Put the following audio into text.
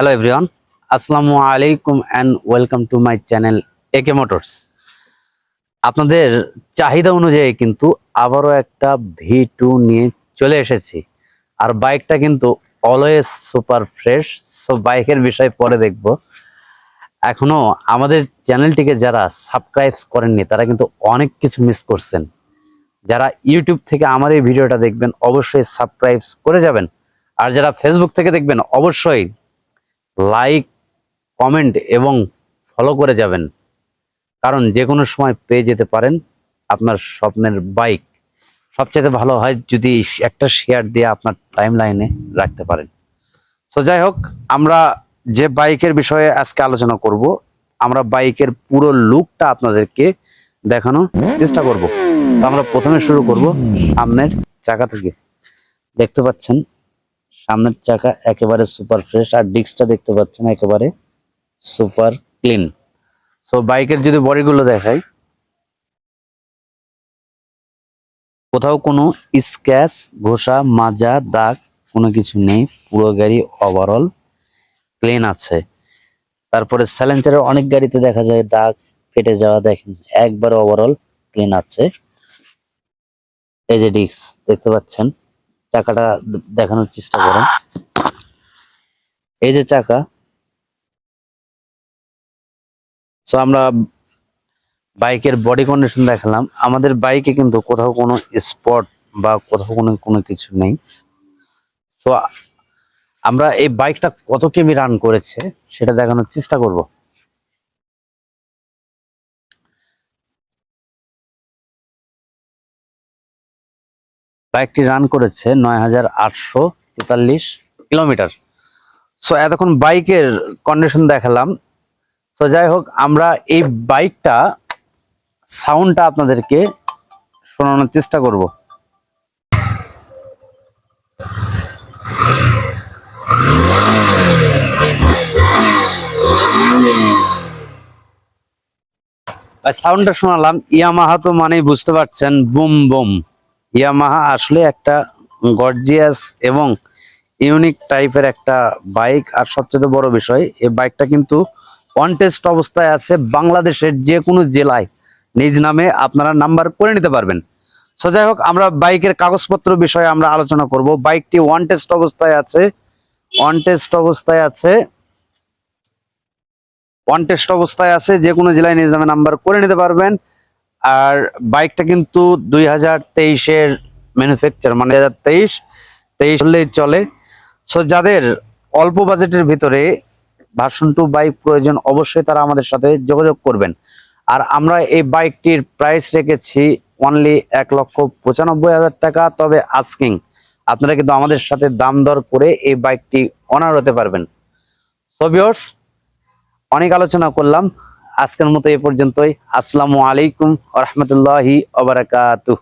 Hello everyone আসসালামু আলাইকুম and welcome to my channel AK motors আপনাদের চাহিদা অনুযায়ী কিন্তু আবারও একটা ভি টু নিয়ে চলে এসেছি। আর বাইকটা কিন্তু অলওয়েজ সুপার ফ্রেশ সো বাইকের বিষয় পরে দেখব। এখনও আমাদের চ্যানেলটিকে যারা সাবস্ক্রাইব করেননি, তারা কিন্তু অনেক কিছু মিস করছেন। যারা ইউটিউব থেকে আমার এই ভিডিওটা দেখবেন, অবশ্যই সাবস্ক্রাইব করে যাবেন। আর যারা ফেসবুক থেকে দেখবেন, অবশ্যই লাইক কমেন্ট এবং ফলো করে যাবেন। কারণ যে কোনো সময় পেয়ে যেতে পারেন আপনার স্বপ্নের বাইক সবচেয়ে ভালো হয় যদি একটা শেয়ার দিয়ে আপনার টাইম লাইনে রাখতে পারেন। তো যাই হোক, আমরা যে বাইকের বিষয়ে আজকে আলোচনা করব, আমরা বাইকের পুরো লুকটা আপনাদেরকে দেখানোর চেষ্টা করব। আমরা প্রথমে শুরু করব সামনের চাকা থেকে। দেখতে পাচ্ছেন সামনের চাকা একেবারে সুপার ফ্রেশ আর ডিস্কটা দেখতে পাচ্ছেন একেবারে সুপার ক্লিন সো বাইকের যদি বডিগুলো দেখাই, কোথাও কোনো স্ক্যাচ ঘোষা, মাজা, দাগ কোনো কিছু নেই, পুরো গাড়ি ওভারঅল ক্লিন আছে। তারপরে স্যালেঞ্চারের অনেক গাড়িতে দেখা যায় দাগ ফেটে যাওয়া, দেখেন, একবার ওভারঅল ক্লিন আছে। যে ডিস্ক দেখতে পাচ্ছেন? চাকাটা দেখানোর চেষ্টা করেন। এই যে চাকা তো আমরা বাইকের বডি কন্ডিশন দেখালাম। আমাদের বাইকে কিন্তু কোথাও কোনো স্পট বা কোথাও কোনো কোনো কিছু নেই। তো আমরা এই বাইকটা কত কিমি রান করেছে সেটা দেখানোর চেষ্টা করব। বাইকটি রান করেছে নয় হাজার আটশো তেতাল্লিশ কিলোমিটার। সো এতক্ষণ বাইকের কন্ডিশন দেখালাম। তো যাই হোক, আমরা এই বাইকটা সাউন্ডটা আপনাদেরকে শোনানোর চেষ্টা করব। সাউন্ডটা শোনালাম। ইয়ামাহা তো মানেই বুঝতে পারছেন, বুম বুম। ইয়ামাহা আসলে একটা গর্জিয়াস এবং ইউনিক টাইপের একটা বাইক আর সবচেয়ে বড় বিষয় এই বাইকটা কিন্তু অন টেস্ট অবস্থায় আছে বাংলাদেশের যে কোনো জেলায়। নিজ নামে আপনারা নাম্বার করে নিতে পারবেন। সো যাই হোক, আমরা বাইকের কাগজপত্র বিষয়ে আমরা আলোচনা করব। বাইকটি ওয়ান টেস্ট অবস্থায় আছে। ওয়ান টেস্ট অবস্থায় আছে। ওয়ান টেস্ট অবস্থায় আছে যে কোনো জেলায় নিজ নামে নাম্বার করে নিতে পারবেন। আর বাইকটা কিন্তু দুই হাজার তেইশের ম্যানুফ্যাকচার মানে দুই হাজার তেইশ তেইশ হলেই চলে। সো যাদের অল্প বাজেটের ভিতরে ভার্সন টু বাইক প্রয়োজন, অবশ্যই তারা আমাদের সাথে যোগাযোগ করবেন। আর আমরা এই বাইকটির প্রাইস রেখেছি অনলি এক লক্ষ পঁচানব্বই হাজার টাকা, তবে আস্কিং আপনারা কিন্তু আমাদের সাথে দাম দর করে এই বাইকটি অনার হতে পারবেন। সো ভিউয়ার্স অনেক আলোচনা করলাম। আজকের মতো এ পর্যন্তই। আসসালামু আলাইকুম রহমতুল্লাহি ওবারাকাতুহ